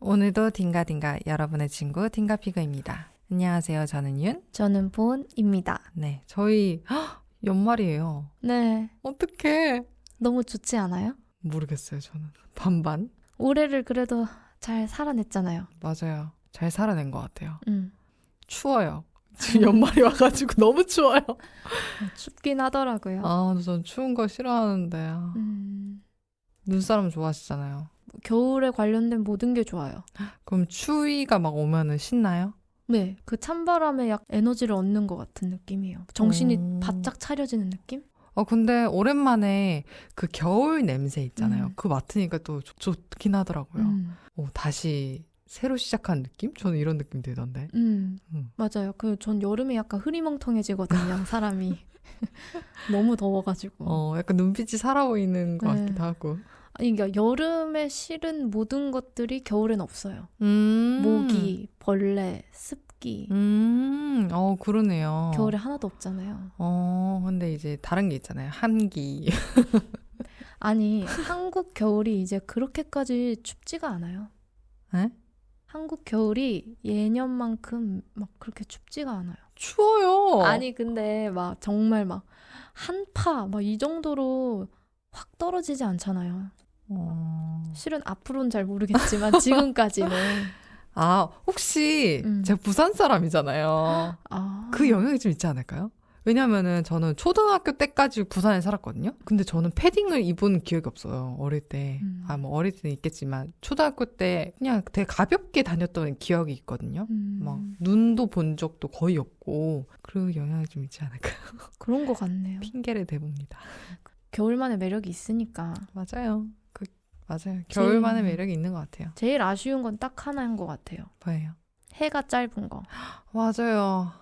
오늘도 딩가딩가 여러분의 친구 딩가피그입니다. 안녕하세요. 저는 윤. 저는 본입니다. 네, 저희 헉, 연말이에요. 네. 어떡해. 너무 좋지 않아요? 모르겠어요. 저는 반반. 올해를 그래도 잘 살아냈잖아요. 맞아요. 잘 살아낸 것 같아요. 음. 추워요. 지금 연말이 와가지고 너무 추워요. 춥긴 하더라고요. 아, 전 추운 거 싫어하는데 아, 음. 눈사람 좋아하시잖아요. 겨울에 관련된 모든 게 좋아요. 그럼 추위가 막 오면은 신나요? 네. 그 찬바람에 약 에너지를 얻는 것 같은 느낌이에요. 정신이 오. 바짝 차려지는 느낌? 어, 근데 오랜만에 그 겨울 냄새 있잖아요. 음. 그거 맡으니까 또 좋, 좋긴 하더라고요. 음. 어, 다시 새로 시작한 느낌? 저는 이런 느낌 들던데. 음. 음. 맞아요. 그 전 여름에 약간 흐리멍텅해지거든요. 사람이. 너무 더워가지고. 어, 약간 눈빛이 살아 보이는 것 네. 같기도 하고. 그러니까 여름에 실은 모든 것들이 겨울엔 없어요. 음. 모기, 벌레, 습기. 음, 어, 그러네요. 겨울에 하나도 없잖아요. 어, 근데 이제 다른 게 있잖아요. 한기. 아니, 한국 겨울이 이제 그렇게까지 춥지가 않아요. 에? 한국 겨울이 예년만큼 막 그렇게 춥지가 않아요. 추워요. 아니, 근데 막 정말 막 한파 막 이 정도로 확 떨어지지 않잖아요. 어... 실은 앞으로는 잘 모르겠지만 지금까지는 아, 혹시 음. 제가 부산 사람이잖아요. 아, 그 영향이 좀 있지 않을까요? 왜냐면은 저는 초등학교 때까지 부산에 살았거든요. 근데 저는 패딩을 입은 기억이 없어요. 어릴 때. 음. 아, 뭐 어릴 때는 있겠지만 초등학교 때 그냥 되게 가볍게 다녔던 기억이 있거든요. 음, 막 눈도 본 적도 거의 없고 그 영향이 좀 있지 않을까요? 그런 것 같네요. 핑계를 대봅니다. 겨울만의 매력이 있으니까 맞아요. 그 맞아요. 겨울만의 매력이 있는 것 같아요. 제일 아쉬운 건 딱 하나인 것 같아요. 뭐예요? 해가 짧은 거. 맞아요.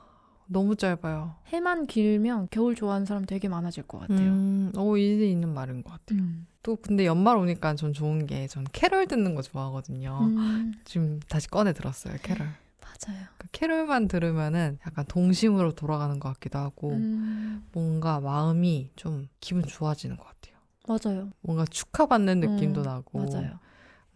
너무 짧아요. 해만 길면 겨울 좋아하는 사람 되게 많아질 것 같아요. 음, 오 일리 있는 말인 것 같아요. 음. 또 근데 연말 오니까 전 좋은 게 전 캐럴 듣는 거 좋아하거든요. 음, 지금 다시 꺼내 들었어요 캐럴. 맞아요. 그 캐럴만 들으면은 약간 동심으로 돌아가는 것 같기도 하고 음, 뭔가 마음이 좀 기분 좋아지는 것 같아요. 맞아요. 뭔가 축하받는 느낌도 음, 나고 맞아요.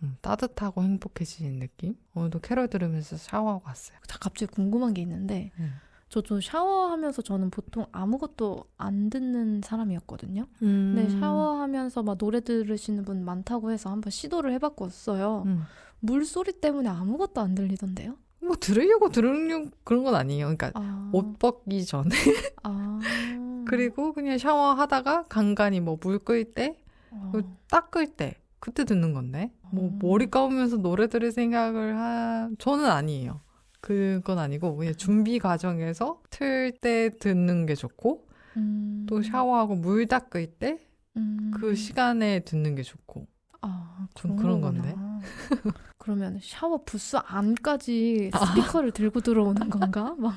음, 따뜻하고 행복해지는 느낌. 오늘도 캐럴 들으면서 샤워하고 왔어요. 자, 갑자기 궁금한 게 있는데 음. 저도 샤워하면서 저는 보통 아무것도 안 듣는 사람이었거든요. 음. 근데 샤워하면서 막 노래 들으시는 분 많다고 해서 한번 시도를 해봤었어요. 음. 물소리 때문에 아무것도 안 들리던데요? 뭐 들으려고 들으려고 그런 건 아니에요. 그러니까 아, 옷 벗기 전에 아, 그리고 그냥 샤워하다가 간간히 뭐물끌 때, 어, 닦을 때 그때 듣는 건데 뭐 음. 머리 감으면서 노래 들을 생각을 하 저는 아니에요. 그건 아니고 그냥 준비 과정에서 틀 때 듣는 게 좋고 음, 또 샤워하고 물 닦을 때그 음. 시간에 듣는 게 좋고 아, 좀 그런 그런. 건데. 그러면 샤워 부스 안까지 스피커를 들고 들어오는 건가? 막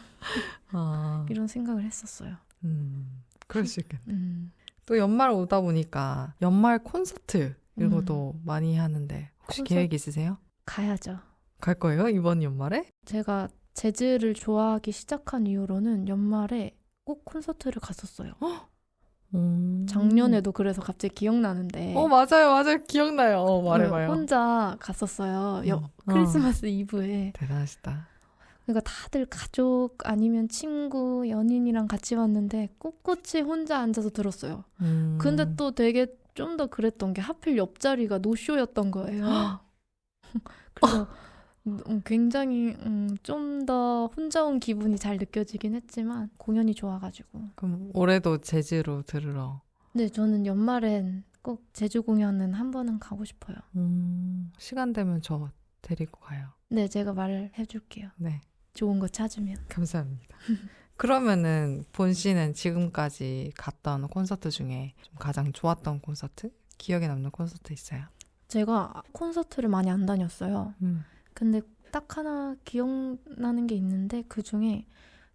아, 이런 생각을 했었어요. 음, 그럴 수 있겠네. 음. 또 연말 오다 보니까 연말 콘서트 이런 음. 것도 많이 하는데 혹시 콘서트? 계획 있으세요? 가야죠. 갈 거예요 이번 연말에? 제가 재즈를 좋아하기 시작한 이후로는 연말에 꼭 콘서트를 갔었어요. 음. 작년에도 그래서 갑자기 기억나는데 어 맞아요 맞아요 기억나요. 어, 그 말해봐요. 혼자 갔었어요. 여- 어. 크리스마스 이브에. 대단하시다. 그러니까 다들 가족 아니면 친구, 연인이랑 같이 왔는데 꿋꿋이 혼자 앉아서 들었어요. 음. 근데 또 되게 좀 더 그랬던 게 하필 옆자리가 노쇼였던 거예요. 그래서 음, 굉장히 좀더 혼자 온 기분이 잘 느껴지긴 했지만 공연이 좋아가지고. 그럼 올해도 제주로 들으러. 네, 저는 연말엔 꼭 제주 공연은 한 번은 가고 싶어요. 음, 시간 되면 저 데리고 가요. 네, 제가 말을 해줄게요. 네 좋은 거 찾으면. 감사합니다. 그러면은 본 씨는 지금까지 갔던 콘서트 중에 좀 가장 좋았던 콘서트? 기억에 남는 콘서트 있어요? 제가 콘서트를 많이 안 다녔어요. 음. 근데 딱 하나 기억나는 게 있는데 그 중에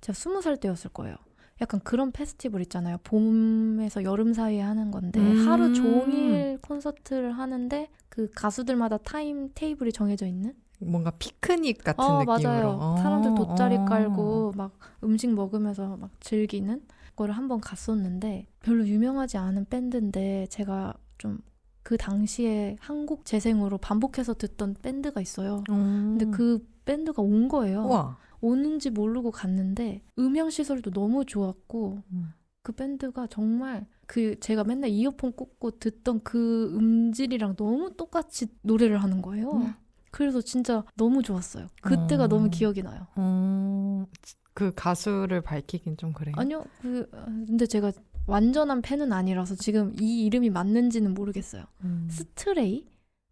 제가 스무 살 때였을 거예요. 약간 그런 페스티벌 있잖아요. 봄에서 여름 사이에 하는 건데 음. 하루 종일 콘서트를 하는데 그 가수들마다 타임 테이블이 정해져 있는? 뭔가 피크닉 같은 어, 느낌으로. 맞아요. 어, 사람들 돗자리 어. 깔고 막 음식 먹으면서 막 즐기는 거를 한번 갔었는데 별로 유명하지 않은 밴드인데 제가 좀 그 당시에 한국 재생으로 반복해서 듣던 밴드가 있어요. 근데 근데 그 밴드가 온 거예요. 우와. 오는지 모르고 갔는데 음향 시설도 너무 좋았고 음. 그 밴드가 정말 그 제가 맨날 이어폰 꽂고 듣던 그 음질이랑 너무 똑같이 노래를 하는 거예요. 음. 그래서 진짜 너무 좋았어요. 그때가 어. 너무 기억이 나요. 어, 그 가수를 밝히긴 좀 그래요. 아니요, 그 아, 근데 제가 완전한 팬은 아니라서 지금 이 이름이 맞는지는 모르겠어요. 음. 스트레이,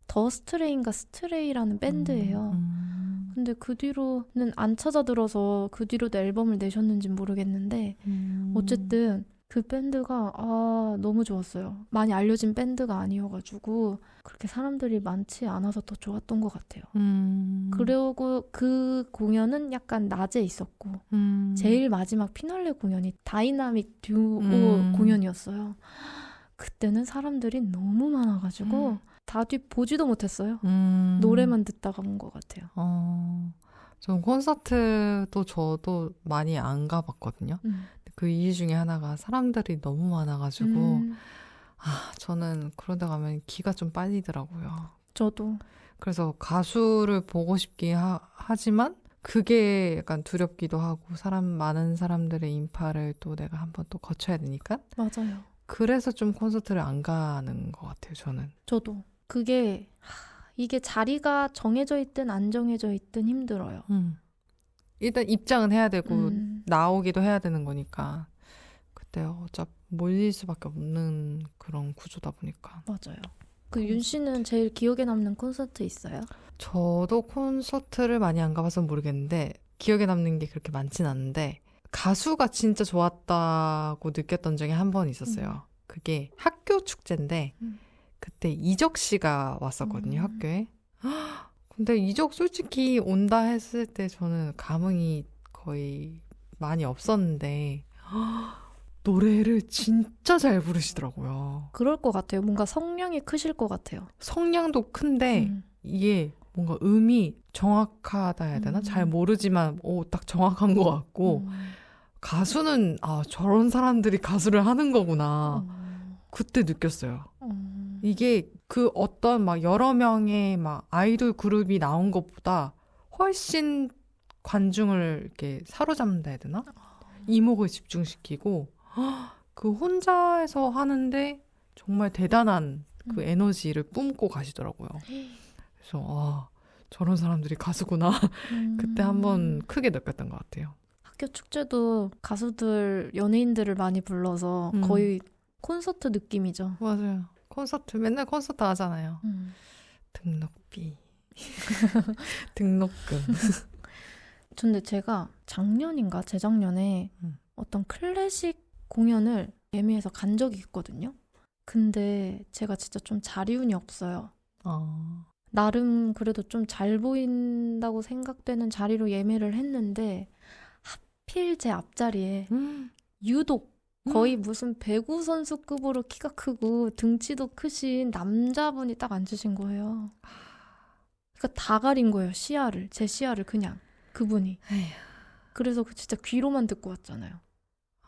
더 스트레인가 스트레이라는 밴드예요. 음. 근데 그 뒤로는 안 찾아 들어서 그 뒤로도 앨범을 내셨는지 모르겠는데 음. 어쨌든 그 밴드가 아 너무 좋았어요. 많이 알려진 밴드가 아니어가지고 그렇게 사람들이 많지 않아서 더 좋았던 것 같아요. 음. 그리고 그 공연은 약간 낮에 있었고 음. 제일 마지막 피날레 공연이 다이나믹 듀오 음. 공연이었어요. 그때는 사람들이 너무 많아가지고 음. 다뒤 보지도 못했어요. 음. 노래만 듣다가 온 것 같아요. 어. 전 콘서트도 저도 많이 안 가봤거든요. 음. 그 이유 중에 하나가 사람들이 너무 많아가지고 음, 아 저는 그러다 가면 기가 좀 빨리더라고요. 저도 그래서 가수를 보고 싶긴 하, 하지만 그게 약간 두렵기도 하고 사람 많은 사람들의 인파를 또 내가 한번 또 거쳐야 되니까 맞아요. 그래서 좀 콘서트를 안 가는 것 같아요 저는. 저도 그게 하, 이게 자리가 정해져 있든 안 정해져 있든 힘들어요. 음. 일단 입장은 해야 되고 음, 나오기도 해야 되는 거니까 그때 어차피 몰릴 수밖에 없는 그런 구조다 보니까 맞아요. 그 윤 씨는 제일 기억에 남는 콘서트 있어요? 저도 콘서트를 많이 안 가봐서 모르겠는데 기억에 남는 게 그렇게 많진 않은데 가수가 진짜 좋았다고 느꼈던 적이 한 번 있었어요. 그게 학교 축제인데 음. 그때 이적 씨가 왔었거든요 음. 학교에. 근데 이적 솔직히 온다 했을 때 저는 감흥이 거의 많이 없었는데 노래를 진짜 잘 부르시더라고요. 그럴 것 같아요. 뭔가 성량이 크실 것 같아요. 성량도 큰데 음. 이게 뭔가 음이 정확하다 해야 되나? 음. 잘 모르지만 오, 딱 정확한 것 같고 음. 가수는 아 저런 사람들이 가수를 하는 거구나. 어, 그때 느꼈어요. 어. 이게 그 어떤 막 여러 명의 막 아이돌 그룹이 나온 것보다 훨씬 관중을 이렇게 사로잡는다 해야 되나? 이목을 집중시키고 그 혼자서 하는데 정말 대단한 그 음. 에너지를 뿜고 가시더라고요. 그래서 아 저런 사람들이 가수구나. 그때 음. 한번 크게 느꼈던 것 같아요. 학교 축제도 가수들 연예인들을 많이 불러서 음. 거의 콘서트 느낌이죠. 맞아요. 콘서트 맨날 콘서트 하잖아요. 음. 등록비, 등록금. 근데 제가 작년인가 재작년에 음. 어떤 클래식 공연을 예매해서 간 적이 있거든요. 근데 제가 진짜 좀 자리운이 없어요. 어. 나름 그래도 좀 잘 보인다고 생각되는 자리로 예매를 했는데 하필 제 앞자리에 음. 유독 거의 무슨 배구 선수급으로 키가 크고 등치도 크신 남자분이 딱 앉으신 거예요. 그러니까 다 가린 거예요, 시야를. 제 시야를 그냥. 그분이. 에휴. 그래서 그 진짜 귀로만 듣고 왔잖아요.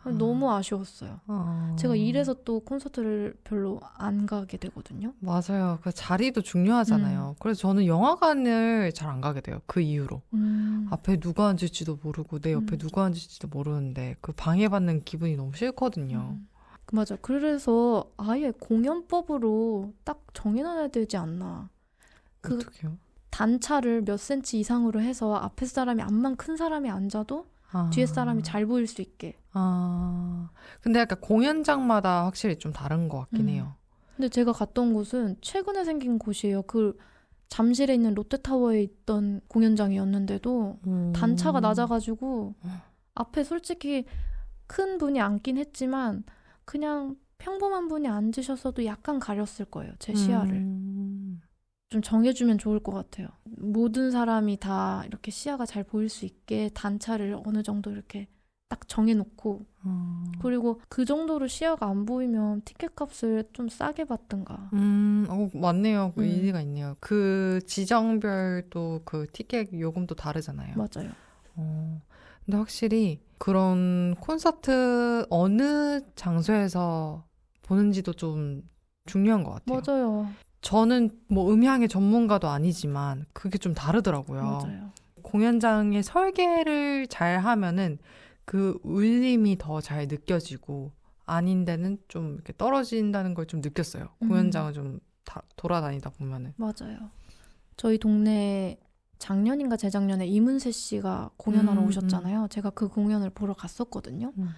너무 아쉬웠어요. 어. 제가 이래서 또 콘서트를 별로 안 가게 되거든요. 맞아요. 그 자리도 음. 중요하잖아요. 그래서 저는 영화관을 잘 안 가게 돼요. 그 이후로. 음. 앞에 누가 앉을지도 모르고 내 옆에 음. 누가 앉을지도 모르는데 그 방해받는 기분이 너무 싫거든요. 음. 그 맞아. 그래서 아예 공연법으로 딱 정해놔야 되지 않나. 그- 어떡해요? 단차를 몇 센치 이상으로 해서 앞에 사람이 암만 큰 사람이 앉아도 아. 뒤에 사람이 잘 보일 수 있게. 아. 근데 약간 공연장마다 확실히 좀 다른 것 같긴 음. 해요. 근데 제가 갔던 곳은 최근에 생긴 곳이에요. 그 잠실에 있는 롯데타워에 있던 공연장이었는데도 음. 단차가 낮아가지고 어. 앞에 솔직히 큰 분이 앉긴 했지만 그냥 평범한 분이 앉으셨어도 약간 가렸을 거예요. 제 시야를. 음. 좀 정해주면 좋을 것 같아요. 모든 사람이 다 이렇게 시야가 잘 보일 수 있게 단차를 어느 정도 이렇게 딱 정해놓고 어. 그리고 그 정도로 시야가 안 보이면 티켓 값을 좀 싸게 받든가. 음, 어, 맞네요. 그 음. 일리가 있네요. 그 지정별 또 그 티켓 요금도 다르잖아요. 맞아요. 어, 근데 확실히 그런 콘서트 어느 장소에서 보는지도 좀 중요한 것 같아요. 맞아요. 저는 뭐 음향의 전문가도 아니지만 그게 좀 다르더라고요. 맞아요. 공연장의 설계를 잘 하면은 그 울림이 더 잘 느껴지고 아닌 데는 좀 이렇게 떨어진다는 걸 좀 느꼈어요. 음. 공연장을 좀 다- 돌아다니다 보면은. 맞아요. 저희 동네 작년인가 재작년에 이문세 씨가 공연하러 음, 오셨잖아요. 제가 그 공연을 보러 갔었거든요. 음.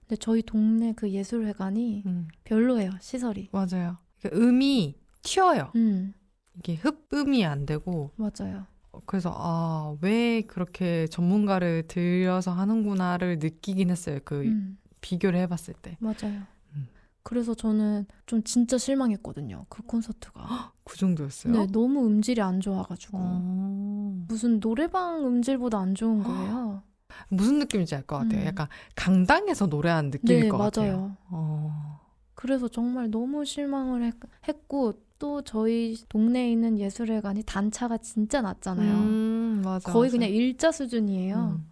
근데 저희 동네 그 예술회관이 음, 별로예요, 시설이. 맞아요. 그러니까 음이 튀어요. 음, 이게 흡음이 안 되고 맞아요. 그래서 아, 왜 그렇게 전문가를 들여서 하는구나를 느끼긴 했어요. 그 음, 비교를 해봤을 때. 맞아요. 음. 그래서 저는 좀 진짜 실망했거든요. 그 콘서트가. 그 정도였어요. 네, 너무 음질이 안 좋아가지고. 어... 무슨 노래방 음질보다 안 좋은 거예요. 무슨 느낌인지 알 것 같아요. 음. 약간 강당에서 노래하는 느낌일 네, 것 맞아요. 같아요. 어... 그래서 정말 너무 실망을 했, 했고 또 저희 동네에 있는 예술회관이 단차가 진짜 낮잖아요. 음, 맞아, 거의 맞아. 그냥 일자 수준이에요. 음.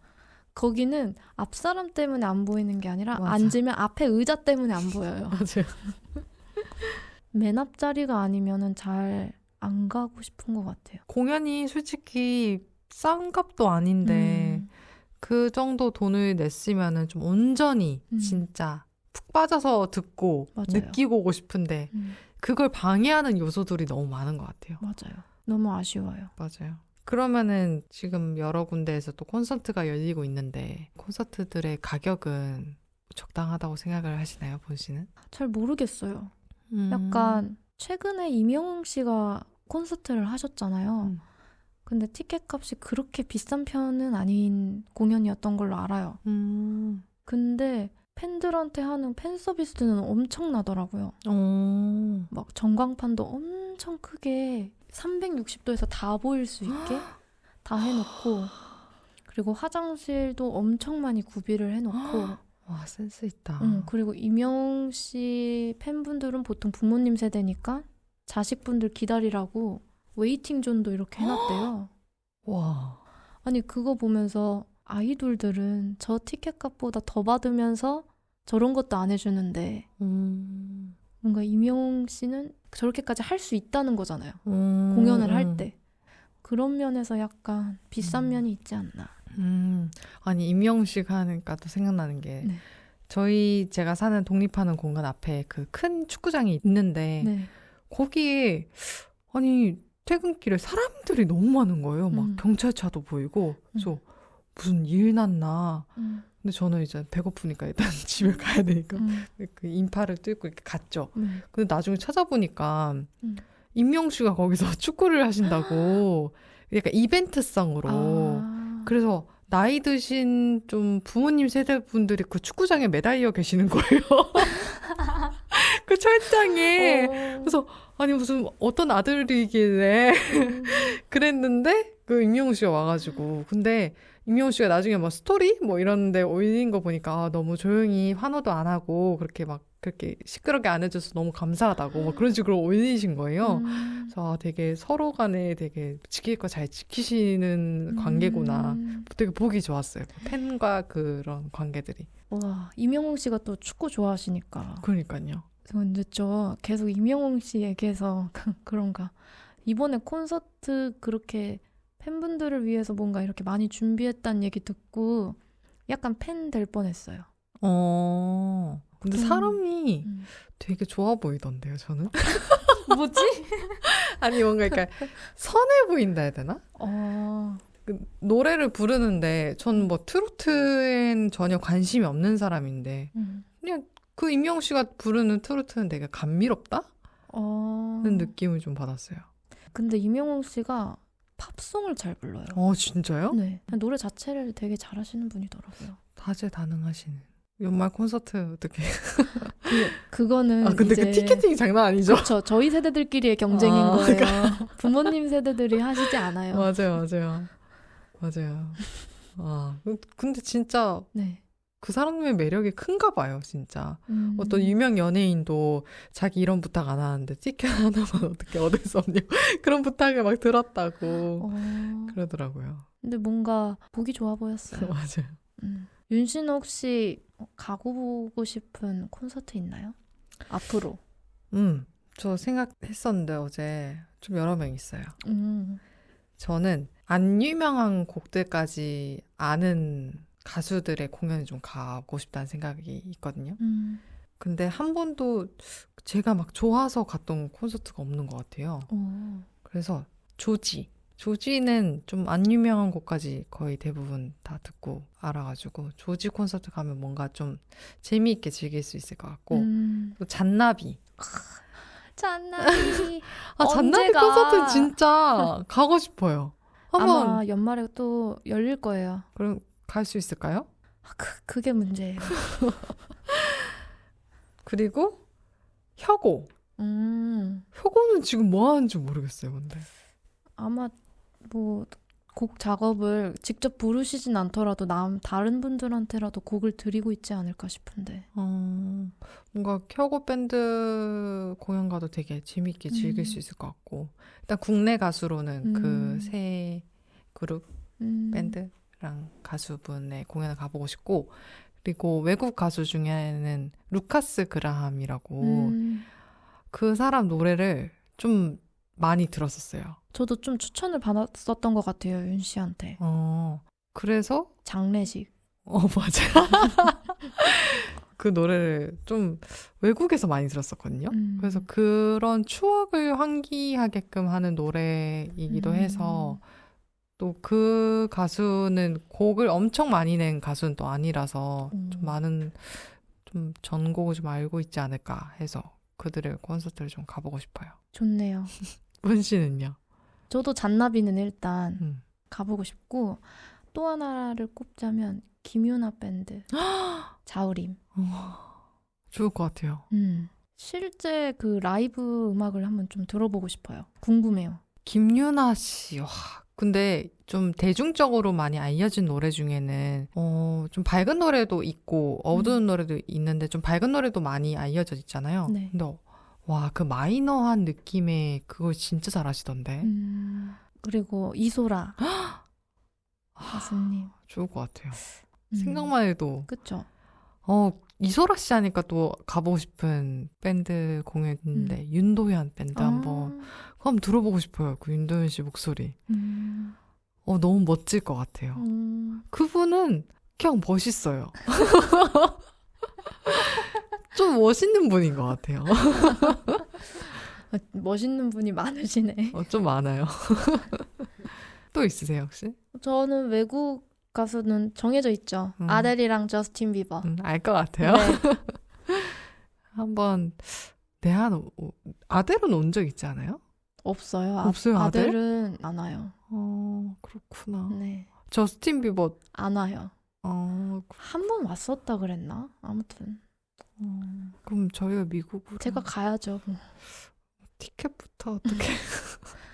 거기는 앞 사람 때문에 안 보이는 게 아니라 맞아. 앉으면 앞에 의자 때문에 안 보여요. 맞아요. 맨 앞자리가 아니면은 잘 안 가고 싶은 것 같아요. 공연이 솔직히 싼 값도 아닌데 음, 그 정도 돈을 냈으면은 좀 온전히 음. 진짜 푹 빠져서 듣고 맞아요. 느끼고 오고 싶은데 음, 그걸 방해하는 요소들이 너무 많은 것 같아요. 맞아요. 너무 아쉬워요. 맞아요. 그러면은 지금 여러 군데에서 또 콘서트가 열리고 있는데 콘서트들의 가격은 적당하다고 생각을 하시나요, 본 씨는? 잘 모르겠어요. 음. 약간 최근에 임영웅 씨가 콘서트를 하셨잖아요. 음. 근데 티켓 값이 그렇게 비싼 편은 아닌 공연이었던 걸로 알아요. 음. 근데 팬들한테 하는 팬 서비스는 엄청나더라고요. 어. 막 전광판도 엄청 크게 360도에서 다 보일 수 있게 다 해놓고 그리고 화장실도 엄청 많이 구비를 해놓고 와, 센스 있다. 음, 그리고 임영웅 씨 팬분들은 보통 부모님 세대니까 자식분들 기다리라고 웨이팅 존도 이렇게 해놨대요. 와. 아니 그거 보면서 아이돌들은 저 티켓 값보다 더 받으면서 저런 것도 안 해주는데 음. 뭔가 임영웅 씨는 저렇게까지 할 수 있다는 거잖아요. 음. 공연을 음. 할 때. 그런 면에서 약간 비싼 음. 면이 있지 않나. 음. 아니, 임영식 하니까 또 생각나는 게 네. 저희 제가 사는 독립하는 공간 앞에 그 큰 축구장이 있는데 네. 거기에 아니 퇴근길에 사람들이 너무 많은 거예요. 막 음. 경찰차도 보이고 그래서 무슨 일 났나. 음, 근데 저는 이제 배고프니까 일단 집에 가야 되니까 음, 그 인파를 뚫고 이렇게 갔죠. 네. 근데 나중에 찾아보니까 음. 임영 씨가 거기서 축구를 하신다고 약간 이벤트성으로 아. 그래서 나이 드신 좀 부모님 세대 분들이 그 축구장에 매달려 계시는 거예요. 그 철장에. 어. 그래서 아니 무슨 어떤 아들이길래 음. 그랬는데 그 임영웅 씨가 와가지고 근데 임영웅 씨가 나중에 뭐 스토리 뭐 이런데 올린 거 보니까 아, 너무 조용히 환호도 안 하고 그렇게 막 그렇게 시끄럽게 안 해줘서 너무 감사하다고 막 그런 식으로 올리신 거예요. 음. 그래서 아, 되게 서로 간에 되게 지킬 거 잘 지키시는 관계구나. 음. 되게 보기 좋았어요. 팬과 그런 관계들이. 와, 임영웅 씨가 또 축구 좋아하시니까. 그러니까요. 근데 저 계속 임영웅 씨 얘기해서 그런가. 이번에 콘서트 그렇게 팬분들을 위해서 뭔가 이렇게 많이 준비했다는 얘기 듣고 약간 팬 될 뻔했어요. 어. 근데 보통- 사람이 음. 되게 좋아 보이던데요, 저는? 뭐지? 아니, 뭔가 그러니까 선해 보인다 해야 되나? 어, 그 노래를 부르는데 전 뭐 트로트엔 전혀 관심이 없는 사람인데 음. 그냥 그 임영웅 씨가 부르는 트로트는 되게 감미롭다는 어. 느낌을 좀 받았어요. 근데 임영웅 씨가 팝송을 잘 불러요. 어, 진짜요? 네. 노래 자체를 되게 잘하시는 분이더라고요. 다재다능하시는. 연말 콘서트 어떻게? 그, 그거는 아 근데 이제 그 티켓팅이 장난 아니죠? 그렇죠. 저희 세대들끼리의 경쟁인 아, 거예요. 부모님 세대들이 하시지 않아요. 맞아요, 맞아요, 맞아요. 아 근데 진짜 네. 그 사람의 매력이 큰가 봐요, 진짜. 음. 어떤 유명 연예인도 자기 이런 부탁 안 하는데 티켓 하나만 어떻게 얻을 수 없냐 그런 부탁을 막 들었다고 어, 그러더라고요. 근데 뭔가 보기 좋아 보였어요. 맞아요. 음. 윤신 혹시 가고 보고 싶은 콘서트 있나요? 앞으로. 음 저 생각했었는데 어제 좀 여러 명 있어요. 음. 저는 안 유명한 곡들까지 아는 가수들의 공연에 좀 가고 싶다는 생각이 있거든요. 음. 근데 한 번도 제가 막 좋아서 갔던 콘서트가 없는 것 같아요. 오. 그래서 조지. 조지는 좀 안 유명한 곡까지 거의 대부분 다 듣고 알아가지고 조지 콘서트 가면 뭔가 좀 재미있게 즐길 수 있을 것 같고 음. 또 잔나비. 잔나비. 아 잔나비? 콘서트 진짜 가고 싶어요. 한번 아마 연말에 또 열릴 거예요. 그럼 갈 수 있을까요? 아, 그, 그게 문제예요. 그리고 혁오. 음. 혁오는 지금 뭐 하는지 모르겠어요. 근데 아마 뭐 곡 작업을 직접 부르시진 않더라도 남 다른 분들한테라도 곡을 드리고 있지 않을까 싶은데. 어, 뭔가 혁오 밴드 공연 가도 되게 재밌게 즐길 음. 수 있을 것 같고 일단 국내 가수로는 그 음. 새 그룹 음. 밴드 랑 가수분의 공연을 가보고 싶고 그리고 외국 가수 중에는 루카스 그라함이라고 음. 그 사람 노래를 좀 많이 들었었어요. 저도 좀 추천을 받았었던 것 같아요, 윤 씨한테. 어, 그래서 장례식. 어 맞아. 그 노래를 좀 외국에서 많이 들었었거든요. 음. 그래서 그런 추억을 환기하게끔 하는 노래이기도 음. 해서 또 그 가수는 곡을 엄청 많이 낸 가수는 또 아니라서 음. 좀 많은 좀 전곡을 좀 알고 있지 않을까 해서 그들의 콘서트를 좀 가보고 싶어요. 좋네요. 문 씨는요? 저도 잔나비는 일단 음. 가보고 싶고 또 하나를 꼽자면 김유나 밴드 자우림. 좋을 것 같아요. 음. 실제 그 라이브 음악을 한번 좀 들어보고 싶어요. 궁금해요. 김유나 씨, 와. 근데 좀 대중적으로 많이 알려진 노래 중에는, 어, 좀 밝은 노래도 있고, 어두운 노래도 있는데, 좀 밝은 노래도 많이 알려져 있잖아요. 네. 근데, 어, 와, 그 마이너한 느낌의 그걸 진짜 잘하시던데. 음. 그리고 이소라 가수님. 좋을 것 같아요. 음. 생각만 해도, 그쵸. 어, 이소라 씨 하니까 또 가보고 싶은 밴드 공연인데, 윤도현 밴드 한번, 그거 한번 들어보고 싶어요. 그 윤도현 씨 목소리. 음. 어, 너무 멋질 것 같아요. 음. 그분은 그냥 멋있어요. 좀 멋있는 분인 것 같아요. 아, 멋있는 분이 많으시네. 어, 좀 많아요. 또 있으세요, 혹시? 저는 외국 가수는 정해져 있죠. 음. 아델이랑 저스틴 비버. 음, 알것 같아요. 네. 한번, 내 한, 아델은 온 적 있지 않아요? 없어요. 아, 없어요, 아델? 아델은 안 와요. 어, 그렇구나. 네. 저스틴 비버, 안 와요. 어, 한번 왔었다 그랬나? 아무튼 어, 그럼 저희가 미국으로. 제가 가야죠. 뭐. 티켓부터 어떻게.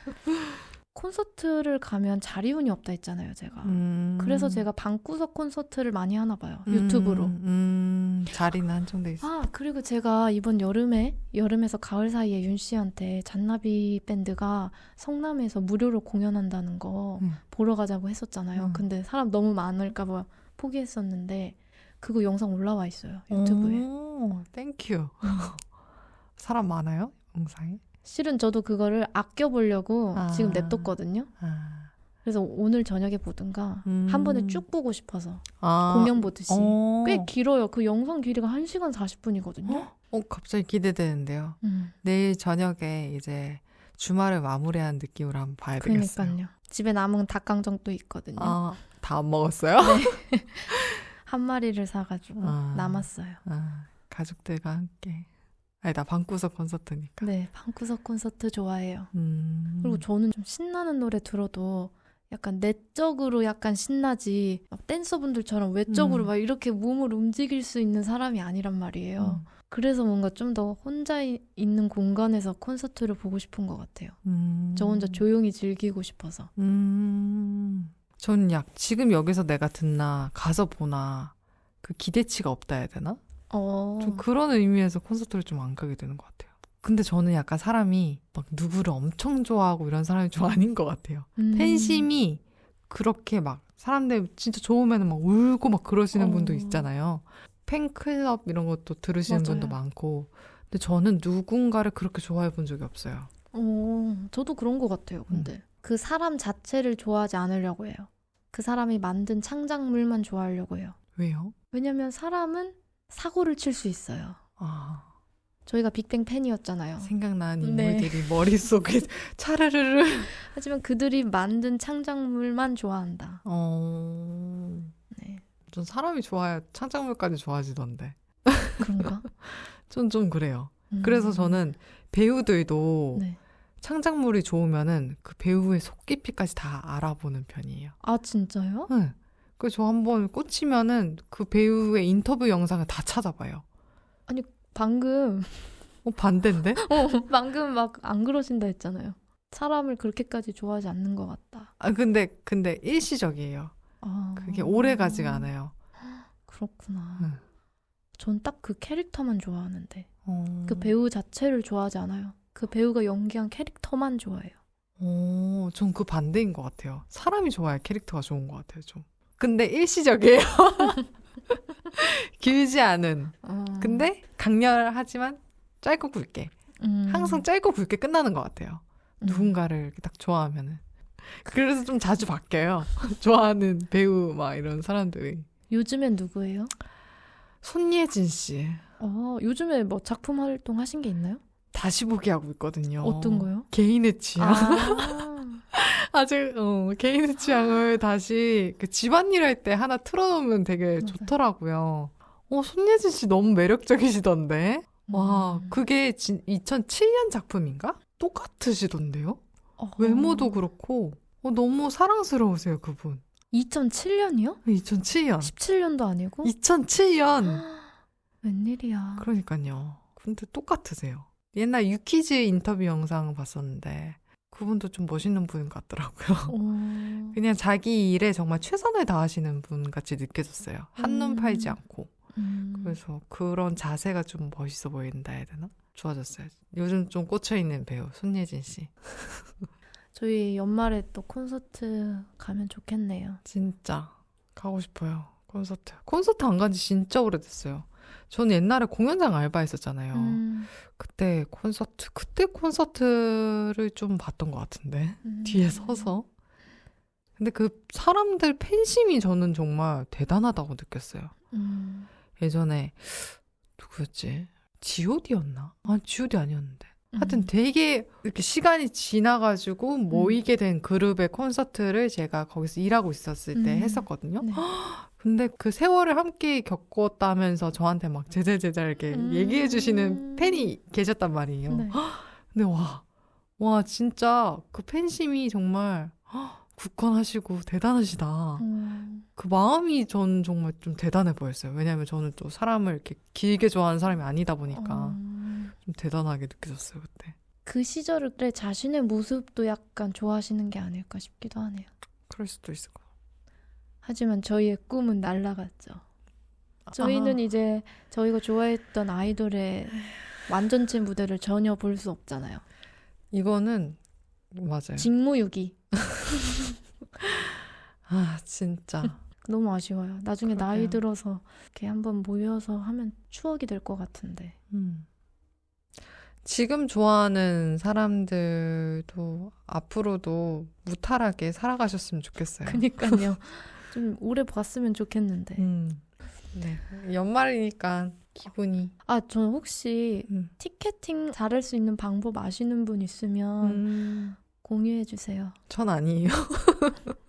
콘서트를 가면 자리운이 없다 했잖아요, 제가. 음. 그래서 제가 방구석 콘서트를 많이 하나 봐요. 유튜브로. 음, 음, 자리는 한정돼 있어. 아, 그리고 제가 이번 여름에, 여름에서 가을 사이에 윤 씨한테 잔나비 밴드가 성남에서 무료로 공연한다는 거 음. 보러 가자고 했었잖아요. 음. 근데 사람 너무 많을까 봐 포기했었는데, 그거 영상 올라와 있어요. 유튜브에. 오, 땡큐. 사람 많아요? 영상에? 실은 저도 그거를 아껴보려고 아. 지금 냅뒀거든요. 아. 그래서 오늘 저녁에 보든가 음. 한 번에 쭉 보고 싶어서 아. 공연 보듯이. 어. 꽤 길어요. 그 영상 길이가 1시간 40분이거든요. 어, 갑자기 기대되는데요. 음, 내일 저녁에 이제 주말을 마무리하는 느낌으로 한번 봐야 되겠어요. 그러니까요. 집에 남은 닭강정도 있거든요. 아, 다안 먹었어요? 한 마리를 사가지고 아. 남았어요. 아, 가족들과 함께. 아니, 나 방구석 콘서트니까. 네, 방구석 콘서트 좋아해요. 음. 그리고 저는 좀 신나는 노래 들어도 약간 내적으로 약간 신나지 막 댄서분들처럼 외적으로 음. 막 이렇게 몸을 움직일 수 있는 사람이 아니란 말이에요. 음. 그래서 뭔가 좀 더 혼자 이- 있는 공간에서 콘서트를 보고 싶은 것 같아요. 음. 저 혼자 조용히 즐기고 싶어서. 음. 전 약, 지금 여기서 내가 듣나, 가서 보나, 그 기대치가 없다 해야 되나? 어. 좀 그런 의미에서 콘서트를 좀 안 가게 되는 것 같아요. 근데 저는 약간 사람이 막 누구를 엄청 좋아하고 이런 사람이 좀 아닌 것 같아요. 음. 팬심이 그렇게 막 사람들 진짜 좋으면 막 울고 막 그러시는 어. 분도 있잖아요. 팬클럽 이런 것도 들으시는 맞아요. 분도 많고. 근데 저는 누군가를 그렇게 좋아해 본 적이 없어요. 어, 저도 그런 것 같아요. 근데 그 사람 자체를 좋아하지 않으려고 해요. 그 사람이 만든 창작물만 좋아하려고 해요. 왜요? 왜냐면 사람은 사고를 칠 수 있어요. 아, 저희가 빅뱅 팬이었잖아요. 생각나는 네. 인물들이 머릿속에 차르르르. 하지만 그들이 만든 창작물만 좋아한다. 어, 네. 전 사람이 좋아야 창작물까지 좋아지던데. 그런가? 전 좀 그래요. 음. 그래서 저는 배우들도 네. 창작물이 좋으면은 그 배우의 속 깊이까지 다 알아보는 편이에요. 아 진짜요? 네. 그래서 저 한번 꽂히면은 그 배우의 인터뷰 영상을 다 찾아봐요. 방금 어, 반대인데? 어, 방금 막 안 그러신다 했잖아요. 사람을 그렇게까지 좋아하지 않는 것 같다. 아, 근데, 근데 일시적이에요. 아, 그게 오래 가지가 않아요. 그렇구나. 응. 전딱 그 캐릭터만 좋아하는데 어... 그 배우 자체를 좋아하지 않아요. 그 배우가 연기한 캐릭터만 좋아해요. 어, 전그 반대인 것 같아요. 사람이 좋아야 캐릭터가 좋은 것 같아요, 좀. 근데 일시적이에요. 길지 않은. 어, 근데 강렬하지만 짧고 굵게. 음, 항상 짧고 굵게 끝나는 것 같아요. 음. 누군가를 이렇게 딱 좋아하면은. 그래서 좀 자주 바뀌어요. 좋아하는 배우 막 이런 사람들이. 요즘엔 누구예요? 손예진 씨. 어, 요즘에 뭐 작품 활동 하신 게 있나요? 다시 보기 하고 있거든요. 어떤 거요? 개인의 취향. 아, 아직 어, 개인의 취향을 다시 그 집안일 할 때 하나 틀어놓으면 되게 맞아요. 좋더라고요. 어, 손예진 씨 너무 매력적이시던데? 와, 음. 그게 진, 2007년 작품인가? 똑같으시던데요? 어. 외모도 그렇고, 어, 너무 사랑스러우세요, 그분. 2007년이요? 2007년. 17년도 아니고? 2007년. 웬일이야. 그러니까요. 근데 똑같으세요. 옛날 유키즈 인터뷰 영상 봤었는데, 그분도 좀 멋있는 분 같더라고요. 어, 그냥 자기 일에 정말 최선을 다하시는 분 같이 느껴졌어요. 한눈 음. 팔지 않고. 음. 그래서 그런 자세가 좀 멋있어 보인다 해야 되나? 좋아졌어요. 요즘 좀 꽂혀있는 배우, 손예진 씨. 저희 연말에 또 콘서트 가면 좋겠네요. 진짜 가고 싶어요. 콘서트. 콘서트 안 간 지 진짜 오래됐어요. 저는 옛날에 공연장 알바했었잖아요. 음, 그때 콘서트, 그때 콘서트를 좀 봤던 것 같은데. 음. 뒤에 서서. 근데 그 사람들 팬심이 저는 정말 대단하다고 느꼈어요. 음. 예전에 누구였지? G.O.D였나? 아, G.O.D 아니었는데. 하여튼 음. 되게 이렇게 시간이 지나가지고 모이게 된 그룹의 콘서트를 제가 거기서 일하고 있었을 때 음. 했었거든요. 네. 근데 그 세월을 함께 겪었다면서 저한테 막 제잘제잘 이렇게 음. 얘기해 주시는 팬이 계셨단 말이에요. 네. 근데 와, 와, 진짜 그 팬심이 정말 굳건하시고 대단하시다. 음. 그 마음이 전 정말 좀 대단해 보였어요. 왜냐하면 저는 또 사람을 이렇게 길게 좋아하는 사람이 아니다 보니까 음. 좀 대단하게 느껴졌어요, 그때. 그 시절에 자신의 모습도 약간 좋아하시는 게 아닐까 싶기도 하네요. 그럴 수도 있을 것 같아요. 하지만 저희의 꿈은 날라갔죠. 저희는 이제 저희가 좋아했던 아이돌의 완전체 무대를 전혀 볼 수 없잖아요. 이거는 맞아요. 직무유기. 아, 진짜. 너무 아쉬워요. 나중에 나이 그러게요. 들어서 이렇게 한번 모여서 하면 추억이 될 것 같은데. 음. 지금 좋아하는 사람들도 앞으로도 무탈하게 살아가셨으면 좋겠어요. 그니까요. 좀 오래 봤으면 좋겠는데. 음. 네. 연말이니까 기분이. 아, 저는 혹시 음. 티켓팅 잘할 수 있는 방법 아시는 분 있으면 음. 공유해 주세요. 전 아니에요.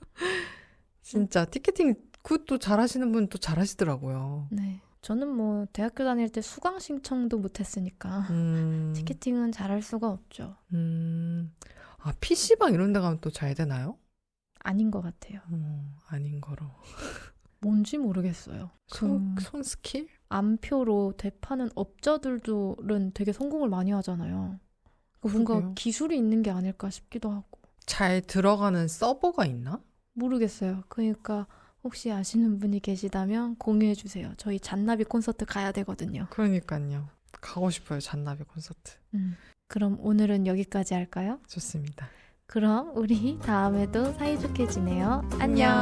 진짜 티켓팅 그것도 잘하시는 분 또 잘하시더라고요. 네. 저는 뭐 대학교 다닐 때 수강 신청도 못 했으니까 음. 티켓팅은 잘할 수가 없죠. 음. 아, PC방 이런 데 가면 또 잘 되나요? 아닌 것 같아요. 어, 아닌 거로. 뭔지 모르겠어요. 손, 그 손 스킬? 암표로 대파는 업자들은 되게 성공을 많이 하잖아요. 그 뭔가 그러게요. 기술이 있는 게 아닐까 싶기도 하고 잘 들어가는 서버가 있나? 모르겠어요. 그러니까 혹시 아시는 분이 계시다면 공유해 주세요. 저희 잔나비 콘서트 가야 되거든요. 그러니까요. 가고 싶어요, 잔나비 콘서트. 음. 그럼 오늘은 여기까지 할까요? 좋습니다. 그럼 우리 다음에도 사이좋게 지내요. 안녕.